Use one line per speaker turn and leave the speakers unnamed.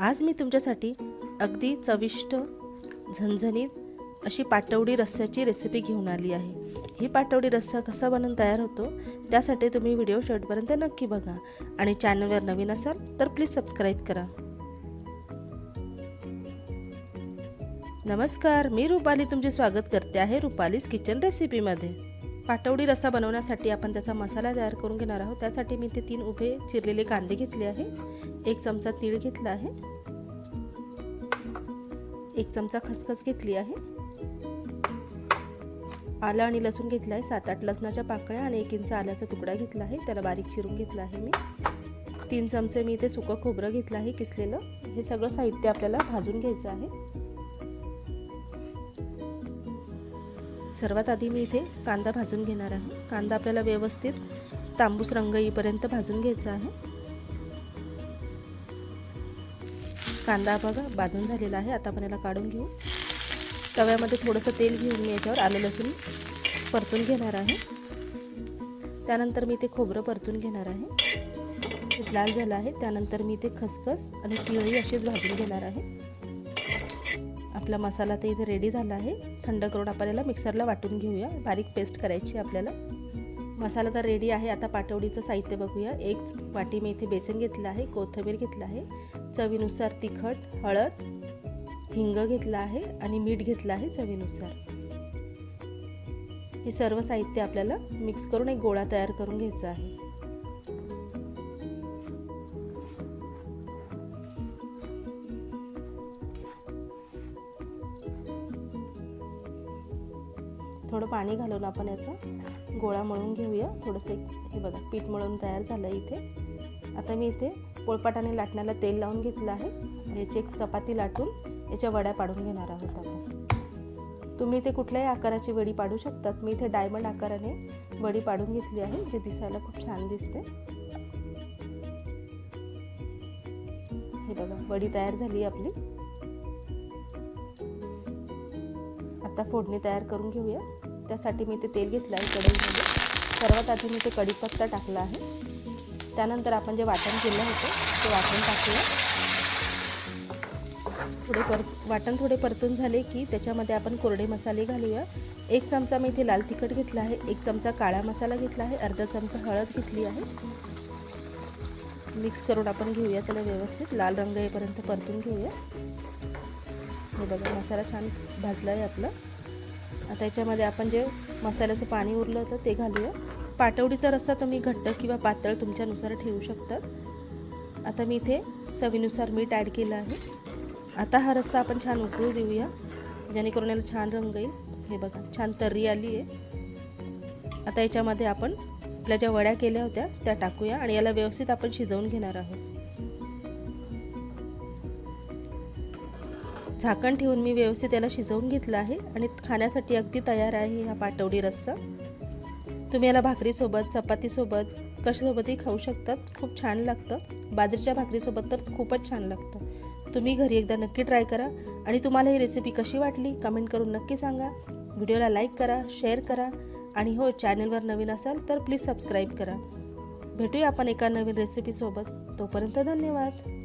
आज मी तुमच्यासाठी अगदी चविष्ट झणझणीत अशी पाटवडी रस्स्याची रेसिपी घेऊन आली आहे. ही पाटवडी रस्सा कसा बनवून तयार होतो त्यासाठी तुम्ही व्हिडिओ शेवटपर्यंत नक्की बघा आणि चॅनलवर नवीन असाल तर प्लीज सबस्क्राईब करा. नमस्कार मी रुपाली तुमचे स्वागत करते आहे रुपालीज किचन रेसिपीमध्ये पाटवडी रस्सा बनवण्यासाठी आपण त्याचा मसाला तयार करून घेणार आहोत. त्यासाठी मी ते तीन उभे चिरलेले कांदे घेतले आहे. एक चमचा तीळ घेतला आहे. एक चमचा खसखस घेतली आहे. आलं आणि लसूण घेतला आहे. सात आठ लसणाच्या पाकळ्या आणि एक इंच आल्याचा तुकडा घेतला आहे. त्याला बारीक चिरून घेतला आहे मी. तीन चमचे मी इथे सुकं खोबरं घेतलं आहे. किसलेलं. हे सगळं साहित्य आपल्याला भाजून घ्यायचं आहे. सर्वात आधी मी इथे कांदा भाजून घेणार आहे. कांदा आपल्याला व्यवस्थित तांबूस रंग येईपर्यंत भाजून घ्यायचा आहे. कांदा बघा भाजून झालेला आहे. आता आपण याला काढून घेऊ. तव्यामध्ये थोडंसं तेल घेऊन मी याच्यावर आलं लसूण परतून घेणार आहे. त्यानंतर मी ते खोबरं परतून घेणार आहे. लाल झालं आहे. त्यानंतर मी ते खसखस आणि तिळी अशीच भाजून घेणार आहे. आपला मसाला तर इथे रेडी झाला आहे. थंड करून आपण याला मिक्सरला वाटून घेऊया. बारीक पेस्ट करायची आपल्याला. मसाला तर रेडी आहे. आता पाटवडीचं साहित्य बघूया. एक वाटी मी इथे बेसन घेतलं आहे. कोथिंबीर घेतलं आहे. चवीनुसार तिखट हळद हिंग घेतलं आहे आणि मीठ घेतलं आहे चवीनुसार. हे सर्व साहित्य आपल्याला मिक्स करून एक गोळा तयार करून घ्यायचा आहे. थोडं पाणी घालून आपण याचा. गोळा मळून घेऊया. थोडंसं हे बघा पीठ मळून तयार झालं इथे. आता मी इथे पोळपाटाने लाटण्याला तेल लावून घेतलं आहे. याची एक चपाती लाटून याच्या वड्या पाडून घेणार आहोत आपण. तुम्ही इथे कुठल्याही आकाराची वडी पाडू शकतात. मी इथे डायमंड आकाराने वडी पाडून घेतली आहे जे दिसायला खूप छान दिसते. हे बघा वडी तयार झाली आपली. आता फोडणी तयार करून घेऊया. त्यासाठी मी ते तेल घेतलं आहे कढईमध्ये. सर्वात आधी मी ते कढीपत्ता टाकला आहे. त्यानंतर आपण जे वाटण केलं होतं ते वाटण टाकूया. थोडे पर वाटण थोडे परतून झाले की त्याच्यामध्ये आपण कोरडे मसाले घालूया. एक चमचा मी इथे लाल तिखट घेतला आहे. एक चमचा काळा मसाला घेतला आहे. अर्धा चमचा हळद घेतली आहे. मिक्स करून आपण घेऊया त्याला व्यवस्थित. लाल रंग येईपर्यंत परतून घेऊया. हे बघा मसाला छान भाजला आहे आपला. आता याच्यामध्ये आपण जे मसाल्याचं पाणी उरलं होतं ते घालूया. पाटवडीचा रस्सा तुम्ही घट्ट किंवा पातळ तुमच्यानुसार ठेवू शकतात आता मी इथे चवीनुसार मीठ ॲड केलं आहे. आता हा रस्सा आपण छान उकळू देऊया जेणेकरून याला छान रंग येईल. हे बघा छान तर्री आली आहे. आता याच्यामध्ये आपण आपल्या ज्या वड्या केल्या होत्या त्या टाकूया आणि याला व्यवस्थित आपण शिजवून घेणार आहोत. झाकण ठेवून मी व्यवस्थित याला शिजवून घेतलं आहे आणि खाण्यासाठी अगदी तयार आहे हा पाटवडी रस्सा. तुम्ही याला भाकरीसोबत चपातीसोबत कशासोबतही खाऊ शकतात. खूप छान लागतं. बाजरीच्या भाकरीसोबत तर खूपच छान लागतं. तुम्ही घरी एकदा नक्की ट्राय करा. आणि तुम्हाला ही रेसिपी कशी वाटली कमेंट करून नक्की सांगा. व्हिडिओला लाईक करा शेअर करा. आणि हो चॅनलवर नवीन असाल तर प्लीज सबस्क्राईब करा. भेटूया आपण एका नवीन रेसिपीसोबत तोपर्यंत धन्यवाद.